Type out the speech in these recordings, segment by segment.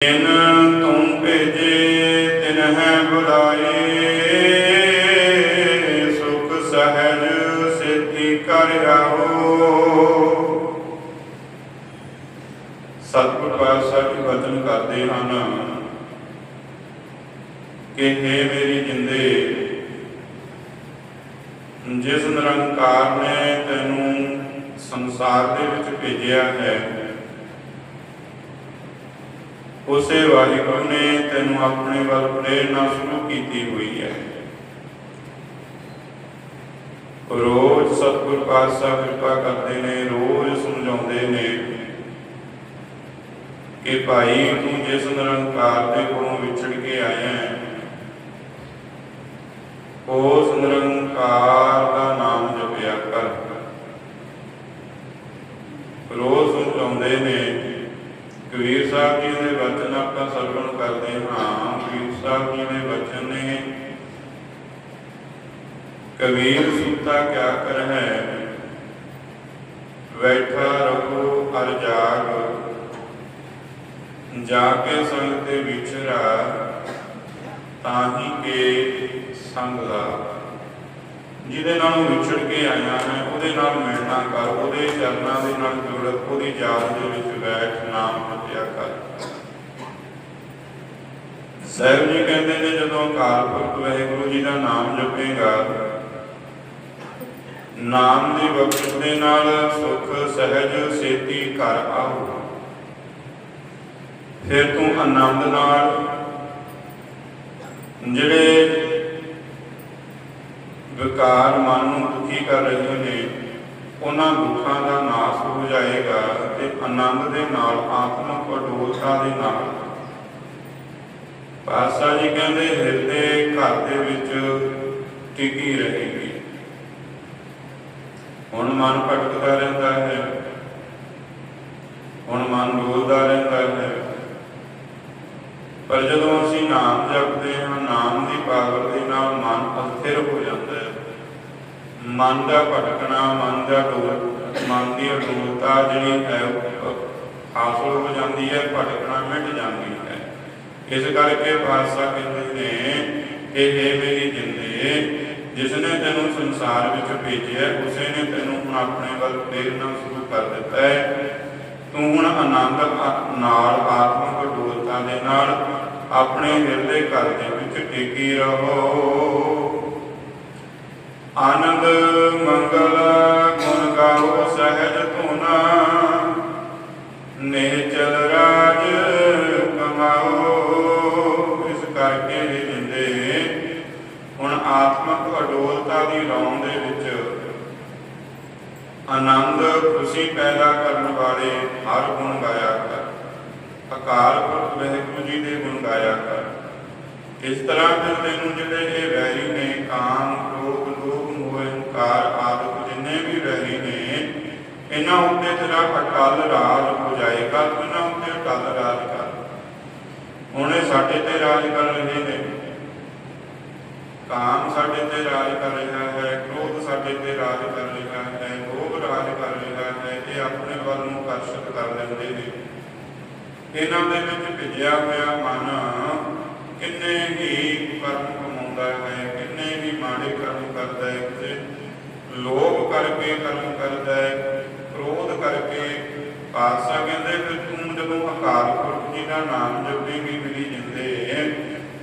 ਤਿਨ ਤੂੰ ਭੇਜੇ, ਤਿਨ ਹੈ ਬੁਲਾਏ। ਸੁਖ ਸਹਿਜ ਸਿੱਧੀ ਕਰ ਆਓ ਸਤਿਗੁਰ ਪਾਤਸ਼ਾਹ ਜੀ ਵਚਨ ਕਰਦੇ ਹਨ ਕਿ हे ਮੇਰੀ ਜਿੰਦੇ, ਜਿਸ ਨਿਰੰਕਾਰ ਨੇ ਤੈਨੂੰ ਸੰਸਾਰ ਦੇ ਵਿੱਚ ਭੇਜਿਆ ਹੈ ਉਸੇ ਵਾਹਿਗੁਰੂ ਨੇ ਤੈਨੂੰ ਆਪਣੇ ਵੱਲ ਪ੍ਰੇਰਨਾ ਸ਼ੁਰੂ ਕੀਤੀ ਹੋਈ ਹੈ। ਰੋਜ਼ ਸਤਿਗੁਰ ਪਾਤਸ਼ਾਹ ਕਿਰਪਾ ਕਰਦੇ ਨੇ, ਰੋਜ਼ ਸਮਝਾਉਂਦੇ ਨੇ ਕਿ ਭਾਈ ਤੂੰ ਜਿਸ ਨਿਰੰਕਾਰ ਦੇ ਕੋਲੋਂ ਵਿਛੜ ਕੇ ਆਇਆ ਹੈ ਉਸ ਨਿਰੰਕਾਰ ਦਾ ਨਾਮ ਜਪਿਆ ਕਰ ਰੋਜ਼ ਸਮਝਾਉਂਦੇ ਨੇ ਕਬੀਰ ਸਾਹਿਬ ਜੀ ਦੇ ਵਚਨ ਆਪਾਂ ਸਰਵਣ ਕਰਦੇ ਹਾਂ ਕਬੀਰ ਸਾਹਿਬ ਜੀ ਦੇ ਵਚਨ ਨੇ ਕਬੀਰ ਸੁਤਾ ਕਿਆ ਕਰ ਹੈ ਬੈਠਾ ਰਹੋ ਅਰ ਜਾਗ। ਜਾ ਸੰਗ ਤੇ ਵਿਚਰਾ ਤਾਹੀ ਕੇ ਸੰਗ ਦਾ ਜਿਹਦੇ ਨਾਲ ਵਿਛੜ ਕੇ ਆਇਆ ਹੈ ਉਹਦੇ ਨਾਲ ਮਿਲਣਾ ਕਰ। ਉਹਦੇ ਚਰਨਾਂ ਦੇ ਨਾਲ ਜੁੜ ਉਹਦੀ ਯਾਦ ਦੇ ਵਿੱਚ ਬੈਠ ਨਾਮ ਜਪਿਆ ਕਰ। ਸਾਹਿਬ ਜੀ ਕਹਿੰਦੇ ਨੇ, ਜਦੋਂ ਅਕਾਲ ਪੁਰਖ ਵਾਹਿਗੁਰੂ ਜੀ ਦਾ ਨਾਮ ਜਪੇਗਾ ਨਾਮ ਦੀ ਬਖਸ਼ਿਸ਼ ਦੇ ਨਾਲ ਸੁਖ, ਸਹਿਜ, ਸੇਤੀ ਘਰ ਆਓ। ਫਿਰ ਤੂੰ ਆਨੰਦ ਨਾਲ ਜਿਹੜੇ ਵਿਕਾਰ ਮਨ ਨੂੰ ਦੁਖੀ ਕਰ ਰਹੇ ਨੇ, ਉਹਨਾਂ ਦੁੱਖਾਂ ਦਾ ਨਾਸ ਹੋ ਜਾਏਗਾ ਤੇ ਆਨੰਦ ਦੇ ਨਾਲ, ਆਤਮਿਕ ਅਡੋਲਤਾ ਦੇ ਨਾਲ। ਪਾਸਾ ਜੀ ਕਹਿੰਦੇ, ਹਿਰਦੇ ਘਰ ਦੇ ਵਿੱਚ ਟਿਕੀ ਰਹੇਗੀ। ਹੁਣ ਮਨ ਭਟਕਦਾ ਰਹਿੰਦਾ ਹੈ। ਹੁਣ ਮਨ ਡੋਲਦਾ ਰਹਿੰਦਾ ਹੈ। ਪਰ ਜਦੋਂ ਅਸੀਂ ਨਾਮ ਜਪਦੇ ਹਾਂ, ਨਾਮ ਦੀ ਪਾਵਰ ਦੇ ਨਾਲ ਮਨ ਅਸਥਿਰ ਹੋ ਜਾਂਦਾ ਹੈ। ਮਨ ਦਾ ਭਟਕਣਾ, ਮਨ ਦਾ ਡੋਲ, ਮਨ ਦੀ ਅਡੋਲਤਾ ਜਿਹੜੀ ਹੈ ਹਾਸਲ ਹੋ ਜਾਂਦੀ ਹੈ, ਭਟਕਣਾ ਮਿਟ ਜਾਂਦੀ ਹੈ। ਇਸ ਕਰਕੇ ਪਾਤਸ਼ਾਹ ਕਹਿੰਦੇ ਨੇ ਕਿ ਇਹ ਮੇਰੀ ਜਿੰਦੇ ਜਿਸ ਨੇ ਤੈਨੂੰ ਸੰਸਾਰ ਵਿੱਚ ਭੇਜਿਆ ਉਸੇ ਨੇ ਤੈਨੂੰ ਹੁਣ ਆਪਣੇ ਵੱਲ ਪ੍ਰੇਰਨਾ ਸ਼ੁਰੂ ਕਰ ਦਿੱਤਾ ਹੈ। ਤੂੰ ਹੁਣ ਆਨੰਦ ਨਾਲ ਆਤਮਿਕ ਡੋਲਤਾ ਦੇ ਨਾਲ ਆਪਣੇ ਹਿਰਦੇ ਘਰ ਦੇ ਵਿੱਚ ਟਿਕੀ ਰਹੋ। ਆਨੰਦ, ਮੰਗਲ ਗੁਣ ਗਾਓ, ਸਹਿਜ ਧੁਨਾ। ਨਿਹਚਲ ਰਾਜ ਕਮਾਓ। ਇਸ ਕਰਕੇ ਇਹ ਜਿੰਦੇ ਹੁਣ ਆਤਮਿਕ ਅਡੋਲਤਾ ਦੀ ਰੌਂ ਦੇ ਵਿੱਚ ਆਨੰਦ ਖੁਸ਼ੀ ਪੈਦਾ ਕਰਨ ਵਾਲੇ ਹਰ ਗੁਣ ਗਾਇਆ ਕਰ। ਅਕਾਲ ਪੁਰਖ ਵਾਹਿਗੁਰੂ ਜੀ ਦੇ ਗੁਣ ਗਾਇਆ ਕਰ। ਇਸ ਤਰ੍ਹਾਂ ਫਿਰ ਤੈਨੂੰ ਜਿਹੜੇ ਇਹ ਵੈਰੀ ਨੇ, ਕਾਮ, ਕ੍ਰੋਧ, ਲੋਭ, ਮੋਹ ਹੰਕਾਰ ਆਦਿ ਜਿੰਨੇ ਵੀ ਵੈਰੀ ਨੇ, ਇਹਨਾਂ ਉੱਤੇ ਤੇਰਾ ਅਟਲ ਰਾਜ ਹੋ ਜਾਏਗਾ ਇਹਨਾਂ ਉੱਤੇ ਅਟਲ ਰਾਜ ਕਰ। ਹੁਣ ਸਾਡੇ ਤੇ ਰਾਜ ਕਰ ਰਹੇ ਨੇ। ਕਾਮ ਸਾਡੇ ਤੇ ਰਾਜ ਕਰ ਰਿਹਾ ਹੈ, ਕ੍ਰੋਧ ਸਾਡੇ ਤੇ ਰਾਜ ਕਰ ਰਿਹਾ ਹੈ, ਲੋਭ ਰਾਜ ਕਰ ਰਿਹਾ ਹੈ, ਇਹ ਆਪਣੇ ਵੱਲ ਨੂੰ ਆਕਰਸ਼ਿਤ ਕਰ ਲੈਂਦੇ ਨੇ। ਇਹਨਾਂ ਦੇ ਵਿੱਚ ਭਿੱਜਿਆ ਹੋਇਆ ਮਨ ਕਿੰਨੇ ਹੀ ਕਰਮ ਕਮਾਉਂਦਾ ਹੈ, ਕਿੰਨੇ ਹੀ ਮਾੜੇ ਕਰਮ ਕਰਦਾ ਹੈ, ਕਿਸੇ ਲੋਭ ਕਰਕੇ ਕਰਮ ਕਰਦਾ ਹੈ, ਕ੍ਰੋਧ ਕਰਕੇ। ਪਾਤਸ਼ਾਹ ਕਹਿੰਦੇ ਫਿਰ ਤੂੰ ਜਦੋਂ ਅਕਾਲ ਪੁਰਖ ਜੀ ਦਾ ਨਾਮ ਜਪੇਂਗੀ, ਮਿਲੀ ਜਿੰਦੇ,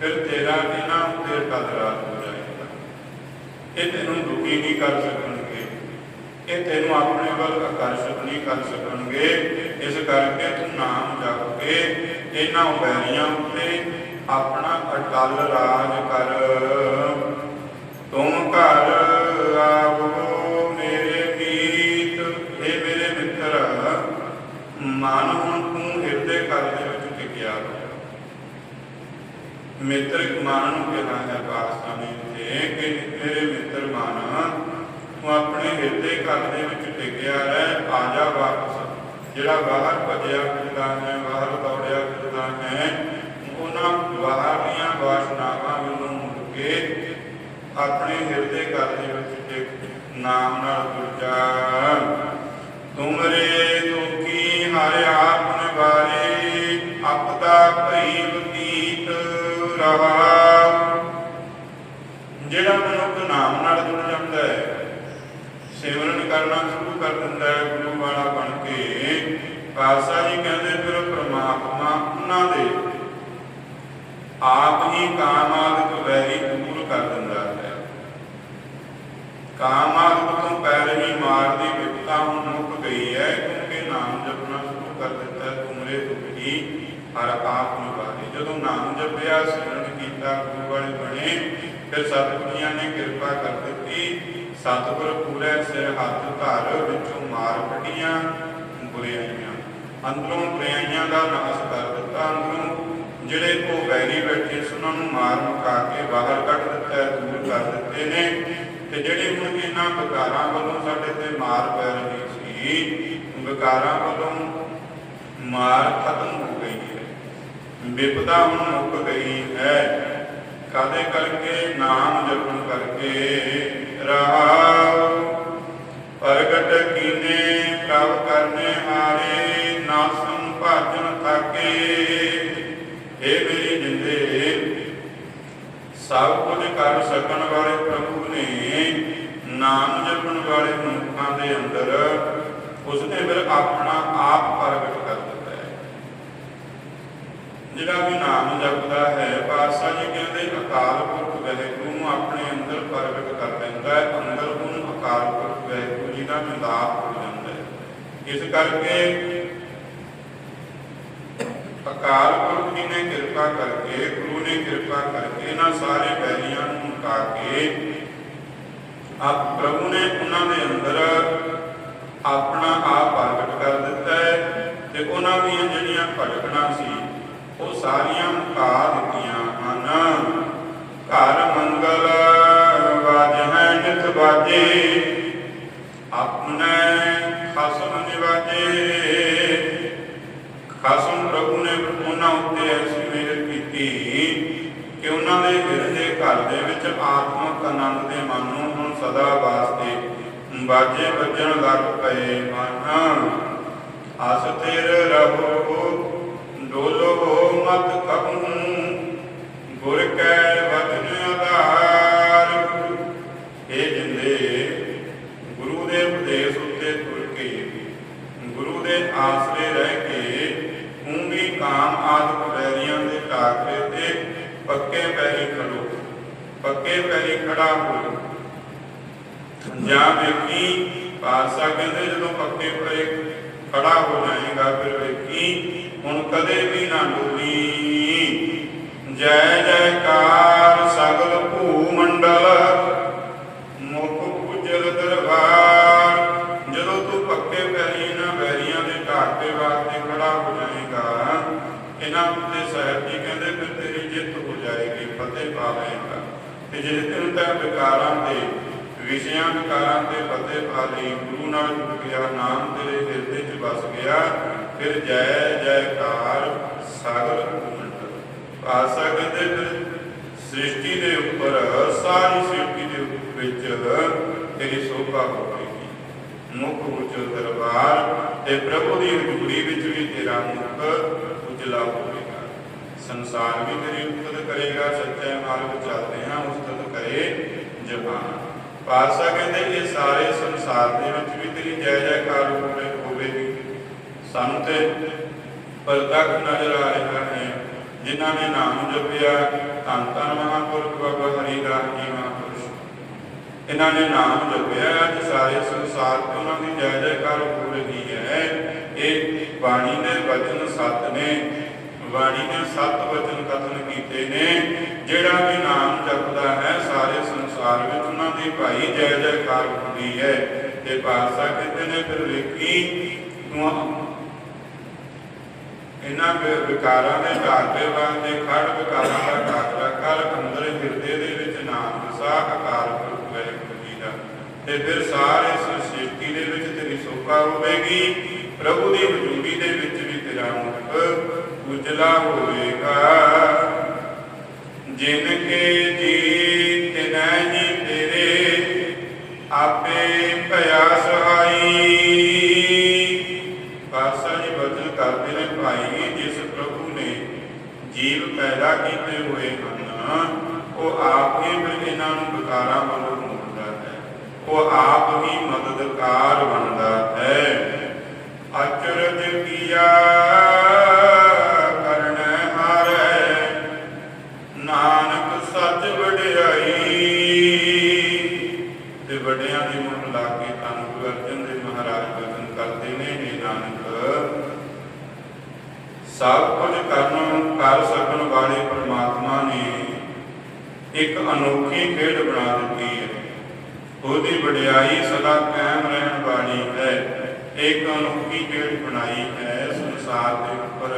ਫਿਰ ਤੇਰਾ ਇਹਨਾਂ ਉੱਤੇ ਕਦਰਾ ਹੋ ਇਹ ਤੈਨੂੰ ਦੁਖੀ ਨਹੀਂ ਕਰ ਸਕਣਗੇ। ਇਹ ਤੈਨੂੰ ਆਪਣੇ ਵੱਲ ਆਕਰਸ਼ਿਤ ਨਹੀਂ ਕਰ ਸਕਣਗੇ। ਇਸ ਕਰਕੇ ਤੂੰ ਨਾਮ ਜਪ ਕੇ ਇਹਨਾਂ ਵੈਰੀਆਂ ਉੱਤੇ ਆਪਣਾ ਅਟਲ ਰਾਜ ਕਰ। ਤੁਮ ਘਰ ਆਵੋ ਮੇਰੇ ਮੀਤ ਇਹ ਮੇਰੇ ਮਿੱਤਰ, ਮਨ ਹੁਣ ਤੂੰ ਹਿਰਦੇ ਘਰ ਦੇ ਵਿੱਚ ਟਿਕਿਆ ਹੋਇਆ ਮਿੱਤਰ ਮਨ ਨੂੰ ਕਿਹਾ ਹੈ ਪਾਸਤਾ ਨੇ ਤੇ ਕਿ ਮੇਰੇ ਮਿੱਤਰ ਮਨ ਤੂੰ ਆਪਣੇ ਹਿਰਦੇ ਘਰ ਦੇ ਵਿੱਚ ਟਿਕਿਆ ਰਹਿ ਆ ਜਾ ਵਾਪਸ। ਜਿਹੜਾ ਬਾਹਰ ਭੱਜਿਆ ਫਿਰਦਾ ਹੈ ਬਾਹਰ ਦੌੜਿਆ ਫਿਰਦਾ ਹੈ ਉਹਨਾਂ ਬਾਹਰ ਦੀਆਂ ਵਾਸ਼ਨਾਵਾਂ ਵੱਲੋਂ ਮੁੜ ਕੇ ਆਪਣੇ ਹਿਰਦੇ ਘਰ ਦੇ ਵਿੱਚ ਟਿਕ ਨਾਮ ਨਾਲ ਜੁੜ ਜਾ ਤੁਮਰੇ ਕਰਨਾ ਸ਼ੁਰੂ ਕਰ ਦਿੰਦਾ ਹੈ ਗੁਰੂ ਵਾਲਾ ਬਣ ਕੇ। ਪਾਤਸ਼ਾਹ ਜੀ ਕਹਿੰਦੇ, ਫਿਰ ਪ੍ਰਮਾਤਮਾ ਉਹਨਾਂ ਦੇ ਆਪ ਹੀ ਕਾਮਾਦਿਕ ਵੈਰੀ ਦੂਰ ਕਰ ਦਿੰਦਾ ਹੈ। ਕਾਮਾਦਿਕ ਤੋਂ ਪੈਰ ਹੀ ਮਾਰਦੀ ਵਿਪਤਾ ਹੁਣ ਮੁੱਕ ਗਈ ਹੈ, ਕਿਉਂਕਿ ਨਾਮ ਜਪਣਾ ਸ਼ੁਰੂ ਕਰ ਦਿੱਤਾ ਤੁਮਰੇ ਦੁਖ ਹੀ ਹਰ ਆਪ ਨਿਵਾਰੇ ਜਦੋਂ ਨਾਮ ਜਪਿਆ, ਸਿਮਰਨ ਕੀਤਾ, ਗੁਰੂ ਵਾਲੇ ਬਣੇ, ਫਿਰ ਸਤਿਗੁਰਾਂ ਨੇ ਕਿਰਪਾ ਕਰ ਸਤਿਗੁਰ ਪੂਰੇ ਸਿਰ ਹੱਥ ਧਰ ਵਿੱਚੋਂ ਮਾਰ ਕੱਢੀਆਂ ਬੁਰਾਈਆਂ ਅੰਦਰੋਂ ਬੁਰਾਈਆਂ ਦਾ ਨਾਸ਼ ਕਰ ਦਿੱਤਾ ਅੰਦਰੋਂ। ਜਿਹੜੇ ਕੋ ਵੈਰੀ ਬੈਠੇ ਸੀ ਨੂੰ ਮਾਰ ਮੁਕਾ ਕੇ ਬਾਹਰ ਕੱਢ ਦਿੱਤਾ, ਦੂਰ ਕਰ ਦਿੱਤੇ ਨੇ। ਤੇ ਜਿਹੜੇ ਹੁਣ ਇਹਨਾਂ ਵਿਕਾਰਾਂ ਵੱਲੋਂ ਸਾਡੇ ਤੇ ਮਾਰ ਪੈ ਰਹੀ ਸੀ, ਵਿਕਾਰਾਂ ਵੱਲੋਂ ਮਾਰ ਖਤਮ ਹੋ ਗਈ ਹੈ। ਵਿਪਦਾ ਹੁਣ ਮੁੱਕ ਗਈ ਹੈ। ਕਾਦੇ ਕਰਕੇ? ਨਾਮ ਜਪਣ ਕਰਕੇ। ਕਰਨੇ ਹਾਰੇ ਨਾ ਸੰਭਾਜਨ ਥਾਕੇ। ਇਹ ਮੇਰੀ ਜਿੰਦੇ, ਸਭ ਕੁਝ ਕਰ ਸਕਣ ਵਾਲੇ ਪ੍ਰਭੂ ਨੇ, ਨਾਮ ਜਪਣ ਵਾਲੇ ਮਨੁੱਖਾਂ ਦੇ ਅੰਦਰ, ਉਸਨੇ ਫਿਰ ਆਪਣਾ ਆਪ ਪ੍ਰਗਟ ਕਰ ਦਿੱਤਾ ਹੈ। ਜਿਹੜਾ ਵੀ ਨਾਮ ਜਪਦਾ ਹੈ, ਪਾਤਸ਼ਾਹ ਜੀ ਕਹਿੰਦੇ, ਅਕਾਲ ਪੁਰਖ ਵਾਹਿਗੁਰੂ ਨੂੰ ਆਪਣੇ ਅੰਦਰ ਪ੍ਰਗਟ ਕਰ ਲੈਂਦਾ ਹੈ, ਅੰਦਰ ਉਹਨੂੰ ਅਕਾਲ ਪੁਰਖ ਵਾਹਿਗੁਰੂ ਜੀ ਦਾ ਮਿਲਾਪ ਹੋ ਜਾਂਦਾ ਕਰਕੇ ਅਕਾਲ ਪੁਰਖ ਜੀ ਨੇ ਕਿਰਪਾ ਕਰਕੇ, ਗੁਰੂ ਨੇ ਕਿਰਪਾ ਕਰਕੇ ਇਹਨਾਂ ਸਾਰੇ ਬੈਰੀਆਂ ਨੂੰ ਮੁਕਾ ਕੇ ਆਪ ਪ੍ਰਭੂ ਨੇ ਉਹਨਾਂ ਦੇ ਅੰਦਰ ਆਪਣਾ ਆਪ ਪ੍ਰਗਟ ਕਰ ਦਿੱਤਾ ਹੈ ਤੇ ਉਹਨਾਂ ਦੀਆਂ ਜਿਹੜੀਆਂ ਭਟਕਣਾ ਸੀ, ਉਹ ਸਾਰੀਆਂ ਮੁਕਾ ਦਿੱਤੀਆਂ ਹਨ। ਘਰ ਮੰਗਲ ਵਾਜਹਿ ਨਿਤ ਬਾਜੇ ਆਪਣੇ ਖਸਮ ਨਿਵਾਜੇ। ਖਸਮ ਪ੍ਰਭੂ ਨੇ ਉਹਨਾਂ ਉੱਤੇ ਐਸੀ ਮਿਹਰ ਕੀਤੀ ਕਿ ਉਹਨਾਂ ਦੇ ਹਿਰਦੇ ਘਰ ਦੇ ਵਿੱਚ ਆਤਮਕ ਆਨੰਦ ਦੇ ਮਨ ਨੂੰ ਹੁਣ ਸਦਾ ਵਾਸਤੇ ਬਾਜੇ ਵੱਜਣ ਲੱਗ ਪਏ ਮਨ ਆਸ ਤੇਰ ਰਹੋ ਡੋਲੋ ਮਤ ਕਹੂੰ, ਗੁਰ ਕੈ ਵਚਨ ਆਧਾਰ ਇਹ ਜਿੰਦੇ ਗੁਰੂ ਦੇ ਉਪਦੇਸ਼ ਉੱਤੇ ਤੁਰ ਕੇ ਗੁਰੂ ਦੇ ਆਸਰੇ ਰਹਿ ਕੇ ਤੂੰ ਵੀ ਕਾਮ ਆਦਿਕ ਵੈਰੀਆਂ ਦੇ ਟਾਕਰੇ ਤੇ ਪੱਕੇ ਪੈਰੀ ਖੜੋ ਪੱਕੇ ਪੈਰੀ ਖੜਾ ਹੋ ਜਾਂ ਵੇਖੀ ਪਾਸਾ ਕਹਿੰਦੇ ਜਦੋਂ ਪੱਕੇ ਪੈਰੀ ਖੜਾ ਹੋ ਜਾਏਗਾ ਫਿਰ ਵੇਖੀ ਹੁਣ ਕਦੇ ਵੀ ਨਾ ਡੋਲੀ ਜੈ ਜੈਕਾਰ ਸਗਲ ਭੂ ਮੰਡਲ ਮੁਖ ਉਜਲ ਦਰਬਾਰ ਜਦੋਂ ਤੂੰ ਪੱਕੇ ਪੈਰੀ ਨਾ ਬੈਰੀਆਂ ਦੇ ਢਾਕੇ ਵਾਸਤੇ ਖੜਾ ਹੋ ਜਾਏਗਾ ਇਹਨਾਂ ਉੱਤੇ ਸਾਹਿਬ ਜੀ ਕਹਿੰਦੇ ਫਿਰ ਤੇਰੀ ਜਿੱਤ ਹੋ ਜਾਏਗੀ ਫਤਿਹ ਪਾਵੇਂਗਾ ਤੇ ਜੇ ਤੈਨੂੰ ਤਾਂ ਵਿਕਾਰਾਂ ਦੇ ਵਿਸ਼ਿਆਂ ਵਿਕਾਰਾਂ ਤੇ ਫਤਿਹ ਪਾ ਗੁਰੂ ਨਾਲ ਜੁੜ ਗਿਆ, ਨਾਮ ਤੇਰੇ ਹਿਰਦੇ 'ਚ ਵਸ ਗਿਆ। ਫਿਰ ਜੈ ਜੈਕਾਰ ਸਾਗਰ ਮੰਡਲ ਆਸਾ ਕਹਿੰਦੇ ਸ੍ਰਿਸ਼ਟੀ ਦੇ ਉੱਪਰ, ਸਾਰੀ ਸ੍ਰਿਸ਼ਟੀ ਦੇ ਵਿੱਚ ਤੇਰੀ ਸੋਭਾ ਹੋਵੇਗੀ। ਮੁਖ ਉੱਚ ਦਰਬਾਰ ਤੇ ਪ੍ਰਭੂ ਦੀ ਹਜ਼ੂਰੀ ਵਿੱਚ ਵੀ ਤੇਰਾ ਮੁਖ ਉਜਲਾ ਹੋਵੇਗਾ। ਸੰਸਾਰ ਵੀ ਤੇਰੀ ਉਸਤਤ ਕਰੇਗਾ, ਸੱਚੇ ਮਾਰਗ ਚੱਲਦੇ ਹਾਂ, ਉਸਤਤ ਕਰੇ ਜਹਾਨ। ਪਾਤਸ਼ਾਹ ਕਹਿੰਦੇ ਇਹ ਸਾਰੇ ਸੰਸਾਰ ਦੇ ਵਿੱਚ ਵੀ ਤੇਰੀ ਜੈ ਜੈਕਾਰ ਹੋਵੇ ਹੋਵੇਗੀ ਸਾਨੂੰ ਤੇ ਪ੍ਰਤੱਖ ਨਜ਼ਰ ਆ ਰਿਹਾ ਹੈ। ਜਿਨ੍ਹਾਂ ਨੇ ਨਾਮ ਜਪਿਆ, ਧੰਨ ਧੰਨ ਮਹਾਂਪੁਰਖ ਬਾਬਾ ਹਰੀਦਾਸ ਜੀ ਮਹਾਂਪੁਰਸ਼। ਇਹਨਾਂ ਨੇ ਨਾਮ ਜਪਿਆ, ਅੱਜ ਸਾਰੇ ਸੰਸਾਰ ਤੇ ਉਹਨਾਂ ਦੀ ਜੈ ਜੈਕਾਰ ਹੋ ਰਹੀ ਹੈ। ਇਹ ਬਾਣੀ ਦੇ ਵਚਨ ਸੱਤ ਨੇ। ਬਾਣੀ ਦੇ ਸੱਤ ਵਚਨ ਕਥਨ ਕੀਤੇ ਨੇ। ਜਿਹੜਾ ਵੀ ਨਾਮ ਜਪਦਾ ਹੈ, ਸਾਰੇ ਸੰਸਾਰ ਵਿੱਚ ਉਹਨਾਂ ਦੀ ਭਾਈ ਜੈ ਜੈਕਾਰ ਹੁੰਦੀ ਹੈ ਤੇ ਪਾਤਸ਼ਾਹ ਕਹਿੰਦੇ ਨੇ ਫਿਰ ਵੇਖੀ ਤੂੰ ਇਹਨਾਂ ਵਿਕਾਰਾਂ ਦੇ ਢਾਕੇ ਵਾਸਤੇ ਖੜ ਵਿਕਾਰਾਂ ਦਾ ਢਾਕਰਾ ਕਰ ਅੰਦਰ ਹਿਰਦੇ ਦੇ ਵਿੱਚ ਨਾਮ ਵਸਾ ਆਕਾਰ ਪੁਰਖ ਜੀ ਦਾ। ਤੇ ਫਿਰ ਸਾਰੇ ਇਸ ਦੇ ਵਿੱਚ ਤੇਰੀ ਸੋਭਾ ਹੋਵੇਗੀ, ਪ੍ਰਭੂ ਦੀ ਹਜ਼ੂਰੀ ਦੇ ਵਿੱਚ ਵੀ ਤੇਰਾ ਮੁਖ ਉਜਲਾ ਹੋਵੇਗਾ। ਜਿਨ ਕੇ ਜੀ ਆਪੇ ਭਇਆ ਸਹਾਈ ਪਾਸਾ ਜੀ ਬਚਨ ਕਰਦੇ ਨੇ ਭਾਈ, ਜਿਸ ਪ੍ਰਭੂ ਨੇ ਜੀਵ ਪੈਦਾ ਕੀਤੇ ਹੋਏ ਹਨ ਉਹ ਆਪ ਹੀ ਫਿਰ ਇਹਨਾਂ ਨੂੰ ਵਿਕਾਰਾਂ ਵੱਲੋਂ ਮੋੜਦਾ ਹੈ। ਉਹ ਆਪ ਹੀ ਮਦਦਕਾਰ ਬਣਦਾ ਹੈ। ਅਚਰਜ ਕੀਆ ਕਰਨ ਹਾਰੈ ਨਾਨਕ ਸੱਚ ਵਡਿਆਈ ਤੇ ਵੱਡਿਆਂ ਦੀ ਮੁੱਢ ਲਾ ਕੇ ਧੰਨ ਗੁਰੂ ਅਰਜਨ ਦੇਵ ਮਹਾਰਾਜ ਬਚਨ ਕਰਦੇ ਨੇ ਇਹ ਨਾਨਕ ਸਭ ਕੁਝ ਕਰਨ ਕਰ ਸਕਣ ਵਾਲੇ ਪ੍ਰਮਾਤਮਾ ਨੇ ਇੱਕ ਅਨੋਖੀ ਖੇਡ ਬਣਾ ਦਿੱਤੀ ਹੈ ਉਹਦੀ ਵਡਿਆਈ ਸਦਾ ਕਾਇਮ ਰਹਿਣ ਵਾਲੀ ਹੈ। ਇੱਕ ਅਨੋਖੀ ਖੇਡ ਬਣਾਈ ਹੈ ਸੰਸਾਰ ਦੇ ਉੱਪਰ।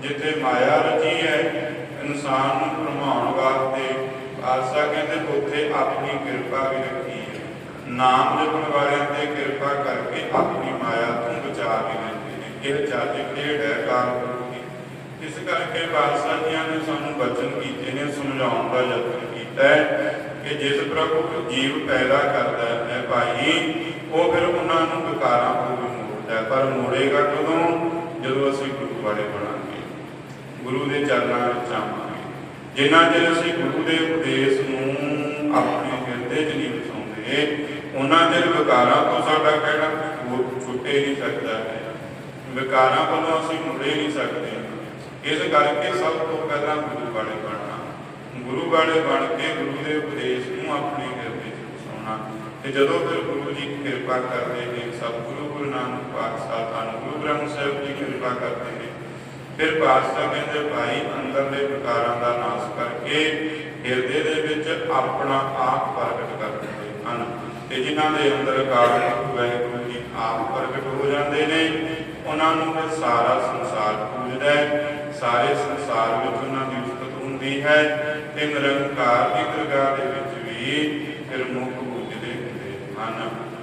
ਜਿੱਥੇ ਮਾਇਆ ਰਚੀ ਹੈ, ਇਨਸਾਨ ਨੂੰ ਭਰਮਾਉਣ ਵਾਸਤੇ ਆਸਾ ਕਹਿੰਦੇ ਉੱਥੇ ਆਪਣੀ ਕਿਰਪਾ ਵੀ ਰੱਖੀ ਹੈ। ਨਾਮ ਜਪਣ ਵਾਲਿਆਂ ਤੇ ਕਿਰਪਾ ਕਰਕੇ ਆਪਣੀ ਮਾਇਆ ਤੋਂ ਬਚਾ ਵੀ ਲੈਂਦੇ ਨੇ। ਇਹ ਚਾਚੇ ਖੇਡ ਹੈ ਕਾਲਪੁਰਖ ਇਸ ਕਰਕੇ ਬਾਦਸ਼ਾਹ ਜੀਆਂ ਨੇ ਸਾਨੂੰ ਬਚਨ ਕੀਤੇ ਨੇ, ਸਮਝਾਉਣ ਦਾ ਯਤਨ ਕੀਤਾ ਹੈ ਕਿ ਜਿਸ ਪ੍ਰਭੂ ਜੀਵ ਪੈਦਾ ਕਰਦਾ ਹੈ ਭਾਈ, ਉਹ ਫਿਰ ਉਹਨਾਂ ਨੂੰ ਵਿਕਾਰਾਂ ਤੋਂ ਵੀ ਮੋੜਦਾ ਪਰ ਮੋੜੇਗਾ ਕਦੋਂ? ਜਦੋਂ ਅਸੀਂ ਗੁਰੂ ਵਾਲੇ ਬਣਾਂਗੇ। ਗੁਰੂ ਦੇ ਚਰਨਾਂ ਵਿੱਚ ਆਵਾਂਗੇ। ਜਿੰਨਾ ਚਿਰ ਅਸੀਂ ਗੁਰੂ ਦੇ ਉਪਦੇਸ਼ ਨੂੰ ਆਪਣੇ ਹਿਰਦੇ 'ਚ ਨਹੀਂ ਵਸਾਉਂਦੇ, ਉਹਨਾਂ ਚਿਰ ਵਿਕਾਰਾਂ ਤੋਂ ਸਾਡਾ ਕਹਿਣਾ ਛੁੱਟੇ ਨਹੀਂ ਸਕਦਾ ਹੈ। ਵਿਕਾਰਾਂ ਵੱਲੋਂ ਅਸੀਂ ਮੁੜੇ ਨਹੀਂ ਸਕਦੇ। ਇਸ ਕਰਕੇ ਸਭ ਤੋਂ ਪਹਿਲਾਂ ਗੁਰੂ ਵਾਲੇ ਬਣਨਾ। ਗੁਰੂ ਵਾਲੇ ਬਣ ਕੇ ਗੁਰੂ ਦੇ ਉਪਦੇਸ਼ ਨੂੰ ਆਪਣੇ ਤੇ ਜਦੋਂ ਫਿਰ ਗੁਰੂ ਜੀ ਕਿਰਪਾ ਕਰਦੇ ਨੇ ਸਤਿਗੁਰੂ ਗੁਰੂ ਨਾਨਕ ਪਾਤਸ਼ਾਹ, ਧੰਨ ਗੁਰੂ ਗ੍ਰੰਥ ਸਾਹਿਬ ਜੀ ਕਿਰਪਾ ਕਰਦੇ ਨੇ, ਫਿਰ ਪਾਤਸ਼ਾਹ ਕਹਿੰਦੇ, ਭਾਈ ਅੰਦਰਲੇ ਵਿਕਾਰਾਂ ਦਾ ਨਾਸ਼ ਕਰਕੇ ਹਿਰਦੇ ਦੇ ਵਿੱਚ ਆਪਣਾ ਆਪ ਪ੍ਰਗਟ ਕਰ ਦਿੰਦੇ ਹਨ। ਤੇ ਜਿਨ੍ਹਾਂ ਦੇ ਅੰਦਰ ਕਾਰਨ ਵਾਹਿਗੁਰੂ ਜੀ ਆਪ ਪ੍ਰਗਟ ਹੋ ਜਾਂਦੇ ਨੇ, ਉਹਨਾਂ ਨੂੰ ਫਿਰ ਸਾਰਾ ਸੰਸਾਰ ਪੂਜਦਾ ਹੈ। ਸਾਰੇ ਸੰਸਾਰ ਵਿੱਚ ਉਹਨਾਂ ਦੀ ਉਸਤਤ ਹੁੰਦੀ ਹੈ ਤੇ ਨਿਰੰਕਾਰ ਦੀ ਦਰਗਾਹ ਦੇ ਵਿੱਚ ਵੀ